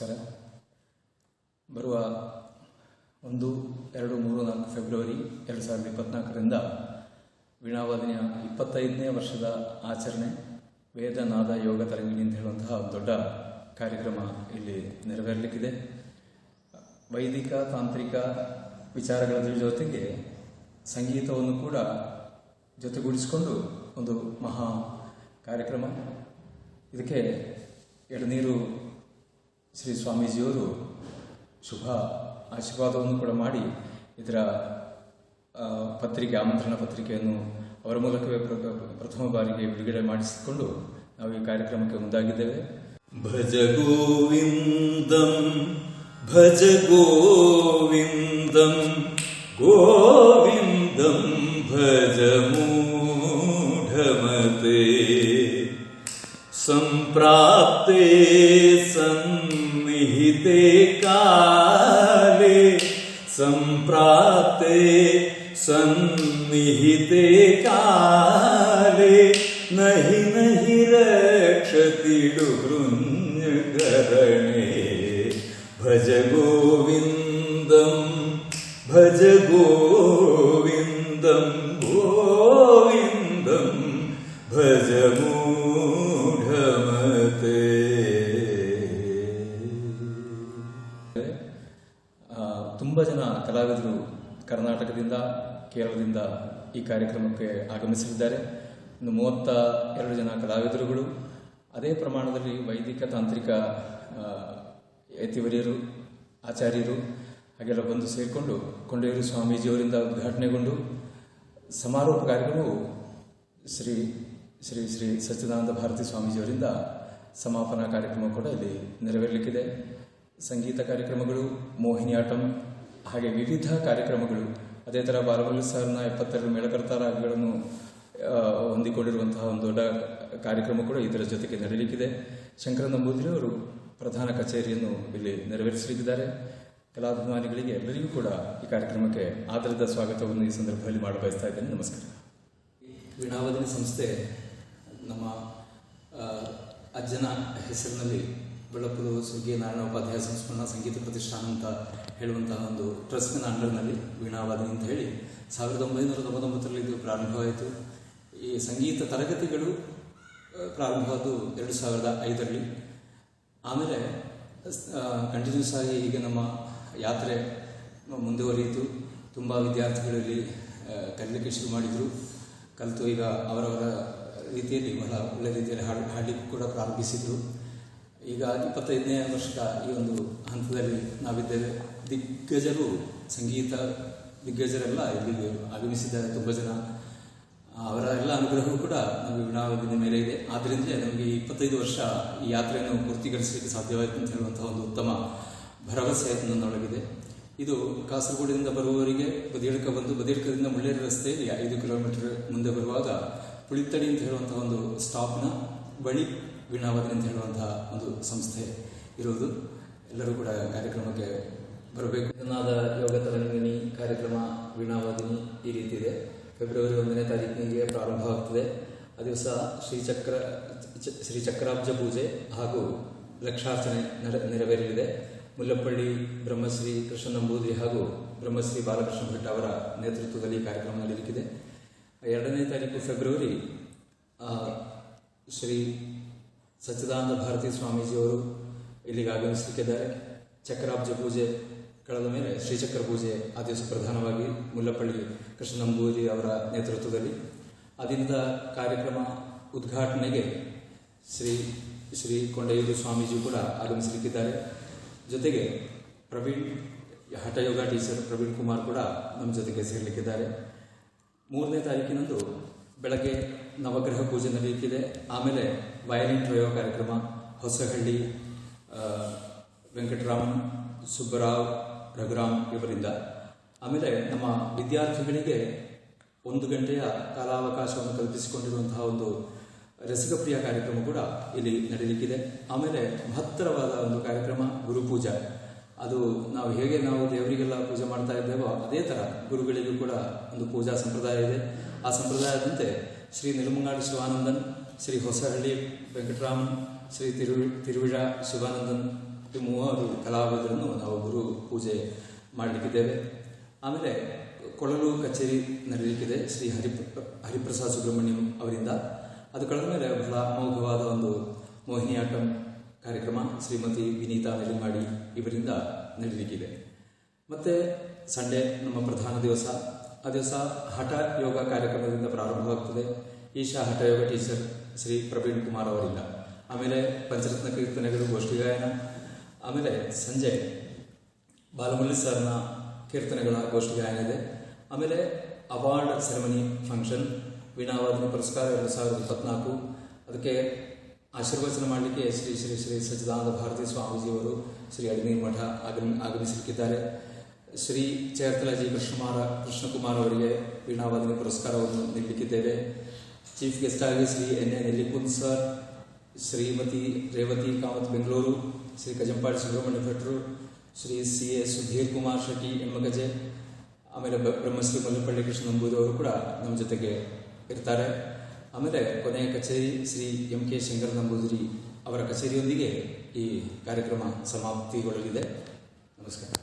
ನಮಸ್ಕಾರ. ಬರುವ ಒಂದು, ಎರಡು, ಮೂರು, ನಾಲ್ಕು ಫೆಬ್ರವರಿ ಎರಡು ಸಾವಿರದ ಇಪ್ಪತ್ತ್ನಾಲ್ಕರಿಂದ ವೀಣಾವಾದನೆಯ ಇಪ್ಪತ್ತೈದನೇ ವರ್ಷದ ಆಚರಣೆ ವೇದನಾದ ಯೋಗ, ತರಂಗಿಣಿ ಅಂತ ಹೇಳುವಂತಹ ದೊಡ್ಡ ಕಾರ್ಯಕ್ರಮ ಇಲ್ಲಿ ನೆರವೇರಲಿಕ್ಕಿದೆ. ವೈದಿಕ, ತಾಂತ್ರಿಕ ವಿಚಾರಗಳ ಜೊತೆಗೆ ಸಂಗೀತವನ್ನು ಕೂಡ ಜೊತೆಗೂಡಿಸಿಕೊಂಡು ಒಂದು ಮಹಾ ಕಾರ್ಯಕ್ರಮ. ಇದಕ್ಕೆ ಎಳನೀರು ಶ್ರೀ ಸ್ವಾಮೀಜಿಯವರು ಶುಭ ಆಶೀರ್ವಾದವನ್ನು ಕೂಡ ಮಾಡಿ ಇದರ ಪತ್ರಿಕೆ, ಆಮಂತ್ರಣ ಪತ್ರಿಕೆಯನ್ನು ಅವರ ಮೂಲಕವೇ ಪ್ರಥಮ ಬಾರಿಗೆ ಬಿಡುಗಡೆ ಮಾಡಿಸಿಕೊಂಡು ನಾವು ಈ ಕಾರ್ಯಕ್ರಮಕ್ಕೆ ಮುಂದಾಗಿದ್ದೇವೆ. ಭಜ ಗೋವಿಂದಂ ಭಜ ಗೋವಿಂದಂ ಗೋವಿಂದಂ ಭಜ ಮೂಢಮತೆ, ಸಂಪ್ರಾಪ್ತೆ ಸಂ सन्निहिते काले सम्प्राप्ते सन्निहिते काले नहि नहि रक्षति हृण्यकरणे भज ಕರ್ನಾಟಕದಿಂದ, ಕೇರಳದಿಂದ ಈ ಕಾರ್ಯಕ್ರಮಕ್ಕೆ ಆಗಮಿಸಲಿದ್ದಾರೆ. ಇನ್ನು ಮೂವತ್ತ ಎರಡು ಜನ ಕಲಾವಿದರುಗಳು, ಅದೇ ಪ್ರಮಾಣದಲ್ಲಿ ವೈದಿಕ ತಾಂತ್ರಿಕ ಯತಿವರಿಯರು, ಆಚಾರ್ಯರು ಹಾಗೆಲ್ಲ ಬಂದು ಸೇರಿಕೊಂಡು ಕೊಂಡೇರು ಸ್ವಾಮೀಜಿಯವರಿಂದ ಉದ್ಘಾಟನೆಗೊಂಡು ಸಮಾರೋಪ ಕಾರ್ಯಕ್ರಮವು ಶ್ರೀ ಶ್ರೀ ಶ್ರೀ ಸಚ್ಚಿದಾನಂದ ಭಾರತಿ ಸ್ವಾಮೀಜಿಯವರಿಂದ ಸಮಾಪನಾ ಕಾರ್ಯಕ್ರಮ ಕೂಡ ಇಲ್ಲಿ ನೆರವೇರಲಿಕ್ಕಿದೆ. ಸಂಗೀತ ಕಾರ್ಯಕ್ರಮಗಳು, ಮೋಹಿನಿಯಾಟಂ ಹಾಗೆ ವಿವಿಧ ಕಾರ್ಯಕ್ರಮಗಳು ಅದೇ ಥರ ಬಾಲಮಲ್ಲಿ ಸರ್ನ ಎಪ್ಪತ್ತೆರಡು ಮೇಳಕರ್ತಾರಾಗಗಳನ್ನು ಆ, ಹೊಂದಿಕೊಂಡಿರುವಂತಹ ಒಂದು ದೊಡ್ಡ ಕಾರ್ಯಕ್ರಮ ಕೂಡ ಇದರ ಜೊತೆಗೆ ನಡೆಯಲಿಕ್ಕಿದೆ ಶಂಕರ ನಂಬೂದಿರಿ ಅವರು ಪ್ರಧಾನ ಕಚೇರಿಯನ್ನು ಇಲ್ಲಿ ನೆರವೇರಿಸಲಿದ್ದಾರೆ ಕಲಾಭಿಮಾನಿಗಳಿಗೆ ಎಲ್ಲರಿಗೂ ಕೂಡ ಈ ಕಾರ್ಯಕ್ರಮಕ್ಕೆ ಆಧಾರದ ಸ್ವಾಗತವನ್ನು ಈ ಸಂದರ್ಭದಲ್ಲಿ ಮಾಡಬಯಸ್ತಾ ಇದ್ದೇನೆ. ನಮಸ್ಕಾರ. ವೀಣಾವದನಿ ಸಂಸ್ಥೆ ನಮ್ಮ ಅಜ್ಜನ ಹೆಸರಿನಲ್ಲಿ ಬೆಳಪುರು ಸ್ವರ್ಗೀಯ ನಾರಾಯಣ ಉಪಾಧ್ಯಾಯ ಸಂಸ್ಮರಣ ಸಂಗೀತ ಪ್ರತಿಷ್ಠಾನ ಅಂತ ಹೇಳುವಂತಹ ಒಂದು ಟ್ರಸ್ಟ್ನ ಅಂಡರ್ನಲ್ಲಿ ವೀಣಾವಾದಿ ಅಂತ ಹೇಳಿ ಸಾವಿರದ ಒಂಬೈನೂರ ತೊಂಬತ್ತೊಂಬತ್ತರಲ್ಲಿ ಇದು ಪ್ರಾರಂಭವಾಯಿತು. ಈ ಸಂಗೀತ ತರಗತಿಗಳು ಪ್ರಾರಂಭವಾದವು ಎರಡು ಸಾವಿರದ ಐದರಲ್ಲಿ. ಆಮೇಲೆ ಕಂಟಿನ್ಯೂಸ್ ಆಗಿ ಈಗ ನಮ್ಮ ಯಾತ್ರೆ ಮುಂದುವರಿಯಿತು. ತುಂಬ ವಿದ್ಯಾರ್ಥಿಗಳಲ್ಲಿ ಆ, ಶುರು ಮಾಡಿದರು. ಕಲಿತು ಈಗ ಅವರವರ ರೀತಿಯಲ್ಲಿ ಬಹಳ ಒಳ್ಳೆಯ ರೀತಿಯಲ್ಲಿ ಹಾಡು ಹಾಡಲಿಕ್ಕೆ ಕೂಡ ಪ್ರಾರಂಭಿಸಿದರು. ಈಗ ಇಪ್ಪತ್ತೈದನೇ ವರ್ಷದ ಈ ಒಂದು ಹಂತದಲ್ಲಿ ನಾವಿದ್ದೇವೆ. ದಿಗ್ಗಜರು, ಸಂಗೀತ ದಿಗ್ಗಜರೆಲ್ಲ ಇಲ್ಲಿಗೆ ಆಗಮಿಸಿದ್ದಾರೆ ತುಂಬ ಜನ. ಅವರ ಎಲ್ಲ ಅನುಗ್ರಹವೂ ಕೂಡ ನಮಗೆ ವೀಣಾವದಿನ ಮೇಲೆ ಇದೆ. ಆದ್ದರಿಂದ ನಮಗೆ ಇಪ್ಪತ್ತೈದು ವರ್ಷ ಈ ಯಾತ್ರೆಯನ್ನು ಪೂರ್ತಿಗೊಳಿಸಲಿಕ್ಕೆ ಸಾಧ್ಯವಾಯಿತು ಅಂತ ಹೇಳುವಂತಹ ಒಂದು ಉತ್ತಮ ಭರವಸೆ ನನ್ನೊಳಗಿದೆ. ಇದು ಕಾಸರಗೋಡಿನಿಂದ ಬರುವವರಿಗೆ ಬದಿಯಡ್ಕ ಬಂದು ಬದಿಯಡ್ಕದಿಂದ ಮುಳ್ಳೇರಿ ರಸ್ತೆಯಲ್ಲಿ ಐದು ಕಿಲೋಮೀಟರ್ ಮುಂದೆ ಬರುವಾಗ ಪುಳಿತಡಿ ಅಂತ ಹೇಳುವಂತಹ ಒಂದು ಸ್ಟಾಪ್ನ ಬಳಿ ವೀಣಾವದನಿ ಅಂತ ಹೇಳುವಂತಹ ಒಂದು ಸಂಸ್ಥೆ ಇರುವುದು. ಎಲ್ಲರೂ ಕೂಡ ಕಾರ್ಯಕ್ರಮಕ್ಕೆ ಬರಬೇಕು. ನಾದ ಯೋಗ ತರಂಗಿಣಿ ಕಾರ್ಯಕ್ರಮ ವೀಣಾವಾದಿನಿ ಈ ರೀತಿ ಇದೆ. ಫೆಬ್ರವರಿ ಒಂದನೇ ತಾರೀಕಿಗೆ ಪ್ರಾರಂಭವಾಗ್ತದೆ ಆ ದಿವಸ ಶ್ರೀಚಕ್ರ ಶ್ರೀ ಚಕ್ರಾಬ್ಜ ಪೂಜೆ ಹಾಗೂ ಲಕ್ಷಾರ್ಚನೆ ನೆರ- ನೆರವೇರಲಿದೆ. ಮುಲ್ಲಪ್ಪಳ್ಳಿ ಬ್ರಹ್ಮಶ್ರೀ ಕೃಷ್ಣ ನಂಬೂದ್ರಿ ಹಾಗೂ ಬ್ರಹ್ಮಶ್ರೀ ಬಾಲಕೃಷ್ಣ ಭಟ್ ಅವರ ನೇತೃತ್ವದಲ್ಲಿ ಕಾರ್ಯಕ್ರಮ ನಡೆಯಲಿಕ್ಕಿದೆ ಎರಡನೇ ತಾರೀಕು ಫೆಬ್ರವರಿ ಶ್ರೀ ಸಚ್ಚಿದಾನಂದ ಭಾರತಿ ಸ್ವಾಮೀಜಿಯವರು ಇಲ್ಲಿಗೆ ಆಗಮಿಸಲಿಕ್ಕಿದ್ದಾರೆ. ಚಕ್ರಾಬ್ಜ ಪೂಜೆ ಕಳೆದ ಮೇಲೆ ಶ್ರೀಚಕ್ರ ಪೂಜೆ ಆ ದಿವಸ ಪ್ರಧಾನವಾಗಿ ಮುಲ್ಲಪಳ್ಳಿ ಕೃಷ್ಣ ನಂಬೂರಿ ಅವರ ನೇತೃತ್ವದಲ್ಲಿ. ಅದರಿಂದ ಕಾರ್ಯಕ್ರಮ ಉದ್ಘಾಟನೆಗೆ ಶ್ರೀ ಶ್ರೀ ಕೊಂಡಯ್ಯೂರು ಸ್ವಾಮೀಜಿ ಕೂಡ ಆಗಮಿಸಲಿಕ್ಕಿದ್ದಾರೆ. ಜೊತೆಗೆ ಪ್ರವೀಣ್ ಹಠಯೋಗ ಟೀಚರ್ ಪ್ರವೀಣ್ ಕುಮಾರ್ ಕೂಡ ನಮ್ಮ ಜೊತೆಗೆ ಸೇರಲಿಕ್ಕಿದ್ದಾರೆ. ಮೂರನೇ ತಾರೀಕಿನಂದು ಬೆಳಗ್ಗೆ ನವಗ್ರಹ ಪೂಜೆ ನಡೆಯುತ್ತಿದೆ. ಆಮೇಲೆ ವಯಲಿನ್ ಪ್ರಯೋಗ ಕಾರ್ಯಕ್ರಮ, ಹೊಸಹಳ್ಳಿ ವೆಂಕಟರಾಮನ್, ಸುಬ್ಬರಾವ್, ರಘುರಾಮ್ ಇವರಿಂದ. ಆಮೇಲೆ ನಮ್ಮ ವಿದ್ಯಾರ್ಥಿಗಳಿಗೆ ಒಂದು ಗಂಟೆಯ ಕಾಲಾವಕಾಶವನ್ನು ಕಲ್ಪಿಸಿಕೊಂಡಿರುವಂತಹ ಒಂದು ರಸಿಕಪ್ರಿಯ ಕಾರ್ಯಕ್ರಮ ಕೂಡ ಇಲ್ಲಿ ನಡೆಯಲಿಕ್ಕಿದೆ. ಆಮೇಲೆ ಮಹತ್ತರವಾದ ಒಂದು ಕಾರ್ಯಕ್ರಮ ಗುರುಪೂಜಾ ಅದು ನಾವು ಹೇಗೆ ನಾವು ದೇವರಿಗೆಲ್ಲ ಪೂಜೆ ಮಾಡ್ತಾ ಇದ್ದೇವೋ ಅದೇ ಥರ ಗುರುಗಳಿಗೂ ಕೂಡ ಒಂದು ಪೂಜಾ ಸಂಪ್ರದಾಯ ಇದೆ. ಆ ಸಂಪ್ರದಾಯದಂತೆ ಶ್ರೀ ನಿರ್ಮಂಗಾಡಿ ಶಿವಾನಂದನ್ ಶ್ರೀ ಹೊಸಹಳ್ಳಿ ವೆಂಕಟರಾಮನ್ ಶ್ರೀ ತಿರು ತಿರುವಿಳ ಶಿವಾನಂದನ್ ಈ ಮೂವರು ಕಲಾವಿದರನ್ನು ನಾವು ಗುರು ಪೂಜೆ ಮಾಡಲಿಕ್ಕಿದ್ದೇವೆ ಆಮೇಲೆ ಕೊಳಲು ಕಚೇರಿ ನಡೆಯಲಿಕ್ಕಿದೆ ಶ್ರೀ ಹರಿ ಹರಿಪ್ರಸಾದ್ ಸುಬ್ರಹ್ಮಣ್ಯಂ ಅವರಿಂದ ಅದು ಕಳೆದ ಮೇಲೆ ಬಹಳ ಅಮೋಘವಾದ ಒಂದು ಮೋಹಿನಿಯಾಟಂ ಕಾರ್ಯಕ್ರಮ ಶ್ರೀಮತಿ ವಿನೀತಾ ನೆಲಿಮಾಡಿ ಇವರಿಂದ ನಡೆಯಲಿಕ್ಕಿದೆ ಮತ್ತು ಸಂಡೇ ನಮ್ಮ ಪ್ರಧಾನ ದಿವಸ ಆ ದಿವಸ ಹಠ ಯೋಗ ಕಾರ್ಯಕ್ರಮದಿಂದ ಪ್ರಾರಂಭವಾಗ್ತದೆ ಈಶಾ ಹಠಯೋಗ ಟೀಚರ್ ಶ್ರೀ ಪ್ರವೀಣ್ ಕುಮಾರ್ ಅವರಿಂದ ಆಮೇಲೆ ಪಂಚರತ್ನ ಕೀರ್ತನೆಗಳು ಗೋಷ್ಠಿ ಗಾಯನ, ಆಮೇಲೆ ಸಂಜೆ ಬಾಲಮುರಳಿ ಸರ್ನ ಕೀರ್ತನೆಗಳ ಗೋಷ್ಠಿ ಗಾಯನ ಇದೆ. ಆಮೇಲೆ ಅವಾರ್ಡ್ ಸೆರೆಮನಿ ಫಂಕ್ಷನ್, ವೀಣಾವಾದನ ಪುರಸ್ಕಾರ ಎರಡು ಸಾವಿರದ ಇಪ್ಪತ್ನಾಲ್ಕು. ಅದಕ್ಕೆ ಆಶೀರ್ವಚನ ಮಾಡಲಿಕ್ಕೆ ಶ್ರೀ ಶ್ರೀ ಶ್ರೀ ಸಚ್ಚಿದಾನಂದ ಭಾರತಿ ಸ್ವಾಮೀಜಿಯವರು ಶ್ರೀ ಅಡಿನೀರ್ ಮಠ ಆಗಮ ಆಗಮಿಸಲಿಕ್ಕಿದ್ದಾರೆ ಶ್ರೀ ಚೇರ್ತಲಾಜಿ ಕೃಷ್ಣಮಾರ ಕೃಷ್ಣಕುಮಾರ್ ಅವರಿಗೆ ವೀಣಾವಾದನ ಪುರಸ್ಕಾರವನ್ನು ನೀಡಲಿಕ್ಕಿದ್ದೇವೆ. ಚೀಫ್ ಗೆಸ್ಟ್ ಆಗಿ Shri N A Nellikund sir Shrimati Revathi Kamath Bengaluru Shri Kajampadi Subrahmanya ಭಟ್ರು ಶ್ರೀ ಸಿ ಎ ಸುಧೀರ್ ಕುಮಾರ್ ಶೆಟ್ಟಿ ಎಮ್ಮಗಜೆ ಆಮೇಲೆ ಬ್ರಹ್ಮಶ್ರೀ ಮಲ್ಲಪಳ್ಳಿ ಕೃಷ್ಣ ನಂಬೂದಿ ಅವರು ಕೂಡ ನಮ್ಮ ಜೊತೆಗೆ ಇರ್ತಾರೆ. ಆಮೇಲೆ ಕೊನೆಯ ಕಚೇರಿ ಶ್ರೀ ಎಂ ಕೆ ಶಂಕರ ನಂಬೂದಿರಿ ಅವರ ಕಚೇರಿಯೊಂದಿಗೆ ಈ ಕಾರ್ಯಕ್ರಮ ಸಮಾಪ್ತಿಗೊಳ್ಳಲಿದೆ. ನಮಸ್ಕಾರ.